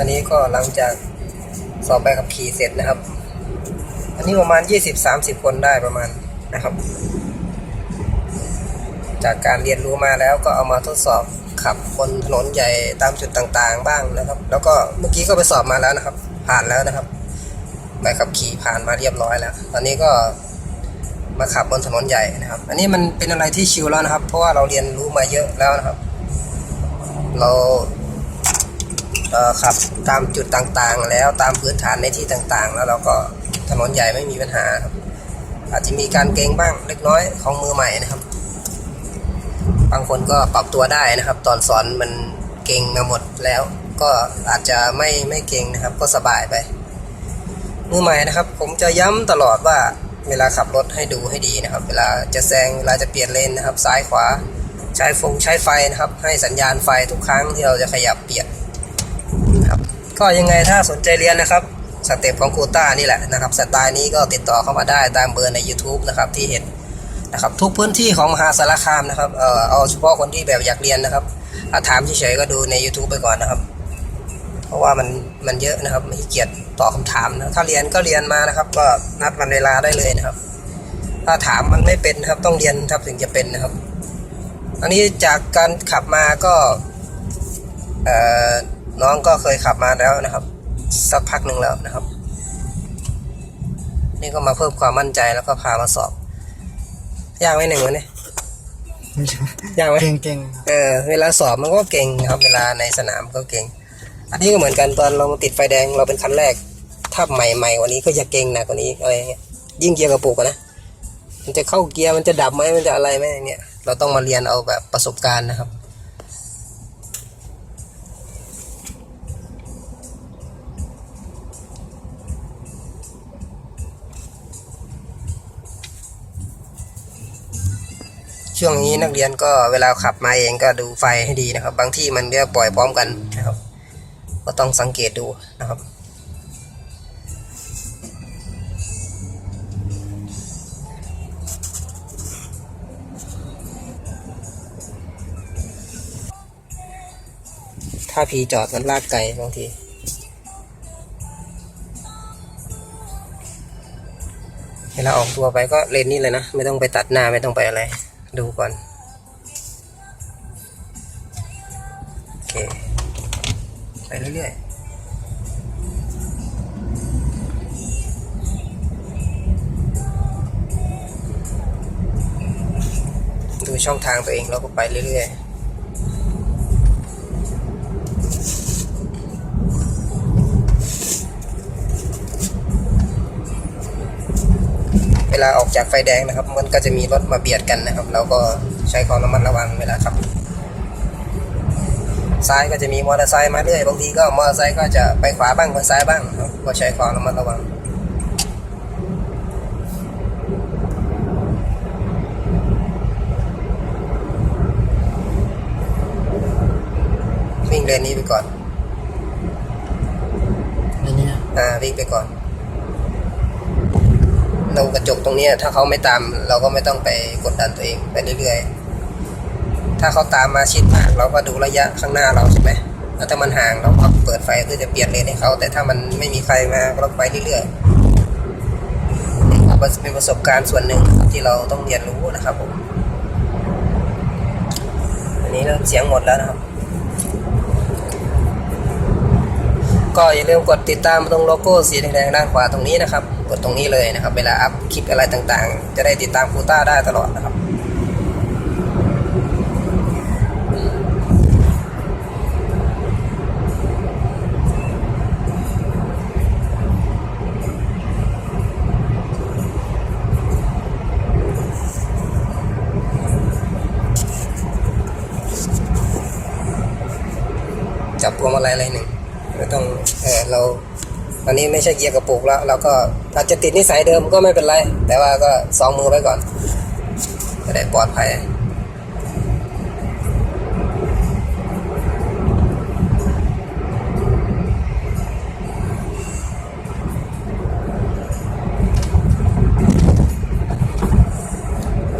อนนี้ก็หลังจากสอบใบขับขี่เสร็จนะครับ อันนี้ประมาณ 20-30 คนได้ประมาณนะครับ จากการเรียนรู้มาแล้วก็เอามาทดสอบขับบนถนนใหญ่ตามจุดต่างๆ บ้างนะครับ แล้วก็เมื่อกี้ก็ไปสอบมาแล้วนะครับ ผ่านแล้วนะครับใบขับขี่ผ่านมาเรียบร้อยแล้ว ตอนนี้ก็มาขับบนถนนใหญ่นะครับ อันนี้มันเป็นอะไรที่ชิลแล้วนะครับ เพราะว่าเราเรียนรู้มาเยอะแล้วนะครับ เรา ขับตามจุดต่างๆ แล้วตามพื้นฐานในที่ต่างๆ แล้วเราก็ถนนใหญ่ไม่มีปัญหาครับอาจจะมีการเกรงบ้างเล็กน้อยของมือใหม่นะครับ บางคนก็ปรับตัวได้นะครับ ตอนสอนมันเก่งมาหมดแล้ว ก็อาจจะไม่ไม่เก่งนะครับ ก็สบายไป มือใหม่นะครับ ผมจะย้ำตลอดว่าเวลาขับรถให้ดูให้ดีนะครับ เวลาจะแซงเวลาจะเปลี่ยนเลนนะครับ ซ้ายขวาใช้ฟงใช้ไฟนะครับ ให้สัญญาณไฟทุกครั้งที่เราจะขยับเปลี่ยน ก็ยังไงถ้าสนใจเรียนนะครับสเต็ปของกูต้านี่แหละนะครับสไตล์นี้ก็ติดต่อเข้ามาได้ตามเบอร์ใน YouTube นะครับที่เห็นนะครับทุกพื้นที่ของมหาสารคามนะครับเออเอาเฉพาะคนที่แบบอยากเรียนนะครับถ้าถามเฉยๆก็ดูใน YouTube ไปก่อนนะครับ เพราะว่ามันมันเยอะนะครับไม่เกียจตอบคำถามนะถ้าเรียนก็เรียนมานะครับ ก็นัดวันเวลาได้เลยนะครับ ถ้าถามมันไม่เป็นครับต้องเรียนครับถึงจะเป็นนะครับ อันนี้จากการขับมาก็เอ่อ น้องก็เคยขับมาแล้วนะครับ สักพักหนึ่งแล้วนะครับ นี่ก็มาเพิ่มความมั่นใจแล้วก็พามาสอบยากไหมหนึ่งวันนี้ยากไหมเก่งเก่งเออเวลาสอบมันก็เก่งนะครับ เวลาในสนามก็เก่ง อันนี้ก็เหมือนกันตอนเรามาติดไฟแดงเราเป็นคันแรก ถ้าใหม่ๆกว่านี้ก็จะเก่งหนักกว่านี้อะไรเงี้ยยิ่งเกียร์กระปุกอะนะมันจะเข้าเกียร์มันจะดับไหมมันจะอะไรไหมอย่างเงี้ยเราต้องมาเรียนเอาแบบประสบการณ์นะครับ ช่วงนี้นักเรียนก็เวลาขับมาเองก็ดูไฟให้ดีนะครับ บางที่มันก็ปล่อยพร้อมกันนะครับ ก็ต้องสังเกตดูนะครับถ้าผีจอดมันลากไกลบางที เวลาออกตัวไปก็เลนนี้เลยนะ ไม่ต้องไปตัดหน้าไม่ต้องไปอะไร ดูก่อน โอเค ไปเรื่อยๆดูช่องทางตัวเองแล้วก็ไปเรื่อยๆ ลาออกจากไฟแดงนะครับ มันก็จะมีรถมาเบียดกันนะครับ เราก็ใช้ความระมัดระวังเวลาขับซ้ายก็จะมีมอเตอร์ไซค์มาเรื่อยบางทีก็มอเตอร์ไซค์ก็จะไปขวาบ้างไปซ้ายบ้างครับก็ใช้ความระมัดระวังวิ่งเลนนี้ไปก่อนอันเนี้ยอ่าวิ่งไปก่อนต รงกระจกตรงนี้ถ้าเขาไม่ตาม เราก็ไม่ต้องไปกดดันตัวเองไปเรื่อยๆ ถ้าเขาตามมาชิดมากเราก็ดูระยะข้างหน้าเราใช่ไหมแล้วถ้ามันห่างเราก็เปิดไฟเพื่อจะเปลี่ยนเลนให้เขา แต่ถ้ามันไม่มีใครมาก็ไปเรื่อยๆนี่ครับเป็นประสบการณ์ส่วนหนึ่งนะครับที่เราต้องเรียนรู้นะครับผมอันนี้เริ่มเสียงหมดแล้วนะครับ ก็อย่าลืมกดติดตามตรงโลโก้สีแดงๆด้านขวาตรงนี้นะครับ กดตรงนี้เลยนะครับ เวลาอัพคลิปอะไรต่างๆ จะได้ติดตามคูต้าได้ตลอดนะครับจับพวงมาลัยอะไรหนึ่ง ไม่ต้องเออเราตอนนี้ไม่ใช่เกียร์กระปุกแล้วเราก็อาจจะติดนิสัยเดิมก็ไม่เป็นไร แต่ว่าก็สองมือไว้ก่อนจะได้ปลอดภัย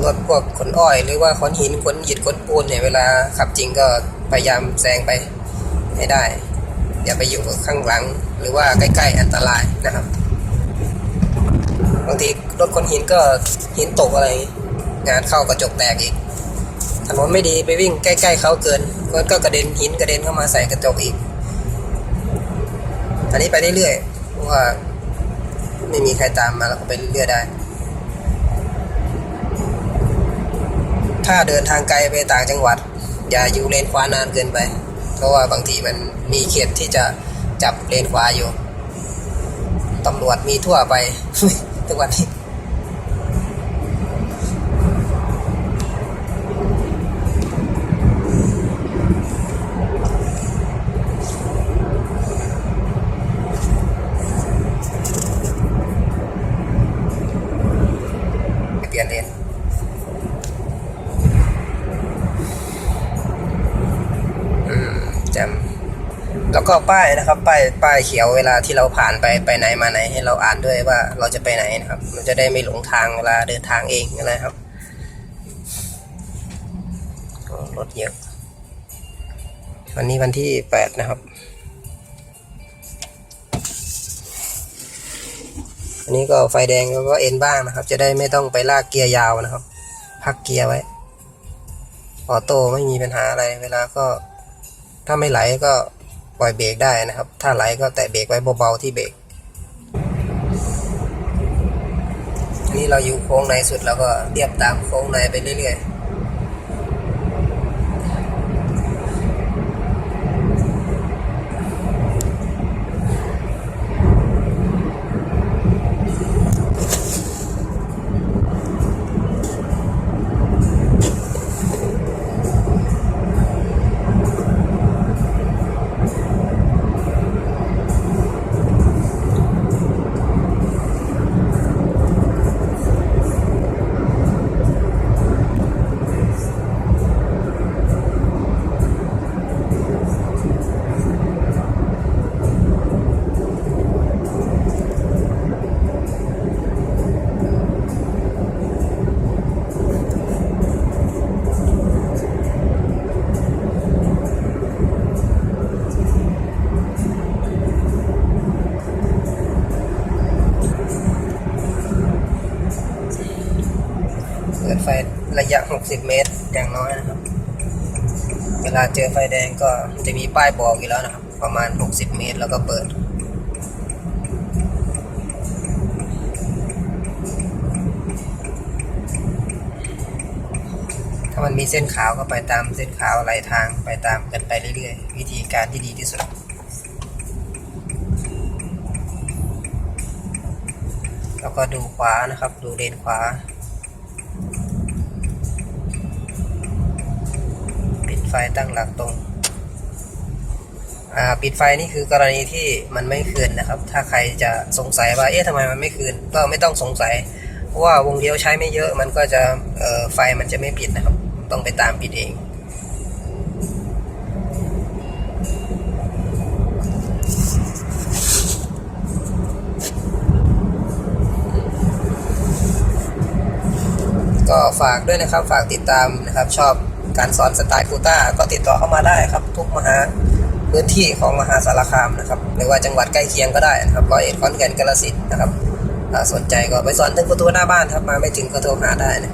รถพวกขนอ้อย หรือว่าขนหินขนหยิดขนปูนเนี่ยเวลาขับจริงก็พยายามแซงไปให้ได้ อย่าไปอยู่ข้างหลังหรือว่าใกล้ ๆ อันตรายนะครับบางทีรถคนหินก็หินตกอะไร งานเข้ากระจกแตกอีกถนนไม่ดีไปวิ่งใกล้ๆเขาเกินมันก็กระเด็นหินกระเด็นเข้ามาใส่กระจกอีก อันนี้ไปเรื่อยๆเพราะว่าไม่มีใครตามมาแล้วก็ไปเรื่อยๆได้ ถ้าเดินทางไกลไปต่างจังหวัด อย่าอยู่เลนขวานานเกินไป เพราะว่าบางทีมันมีเขตที่จะจับเลนขวาอยู่ตำรวจมีทั่วไป ทุกวันนี้เปลี่ยนเลน แล้วก็ป้ายนะครับ ป้ายป้ายเขียวเวลาที่เราผ่านไปไปไหนมาไหน ให้เราอ่านด้วยว่าเราจะไปไหนนะครับ มันจะได้ไม่หลงทางเวลาเดินทางเองนะครับรถเยอะวันนี้วันที่แปดนะครับอันนี้ก็ไฟแดงแล้วก็เอ็นบ้างนะครับ จะได้ไม่ต้องไปลากเกียร์ยาวนะครับ พักเกียร์ไว้ออโต้ไม่มีปัญหาอะไรเวลาก็ถ้าไม่ไหลก็ ปล่อยเบรกได้นะครับ ถ้าไหลก็แตะเบรกไว้เบาๆที่เบรกนี่เราอยู่โค้งในสุดแล้วก็เรียบตามโค้งในไปเรื่อยๆ ระยะ 60 เมตรอย่างน้อยนะครับ เวลาเจอไฟแดงก็จะมีป้ายบอกอยู่แล้วนะครับ ประมาณ 60 เมตรแล้วก็เปิด ถ้ามันมีเส้นขาวก็ไปตามเส้นขาวไหลทางไปตามกันไปเรื่อยๆ วิธีการที่ดีที่สุดแล้วก็ดูขวานะครับ ดูเลนขวา ไฟตั้งหลักตรงปิดไฟนี่คือกรณีที่มันไม่คืนนะครับ ถ้าใครจะสงสัยว่าเอ๊ะทำไมมันไม่คืน ก็ไม่ต้องสงสัย เพราะว่าวงเดียวใช้ไม่เยอะมันก็จะไฟมันจะไม่ปิดนะครับ ต้องไปตามปิดเองก็ฝากด้วยนะครับ ฝากติดตามนะครับ ชอบ การสอนสไตล์กูต้าก็ติดต่อเข้ามาได้ครับ ทุกมหาพื้นที่ของมหาสารคามนะครับ หรือว่าจังหวัดใกล้เคียงก็ได้นะครับร้อยเอ็ดขอนแก่นกาฬสินธุ์นะครับสนใจก็ไปสอนถึงประตูหน้าบ้านครับมาไม่ถึงก็โทรหาได้นะ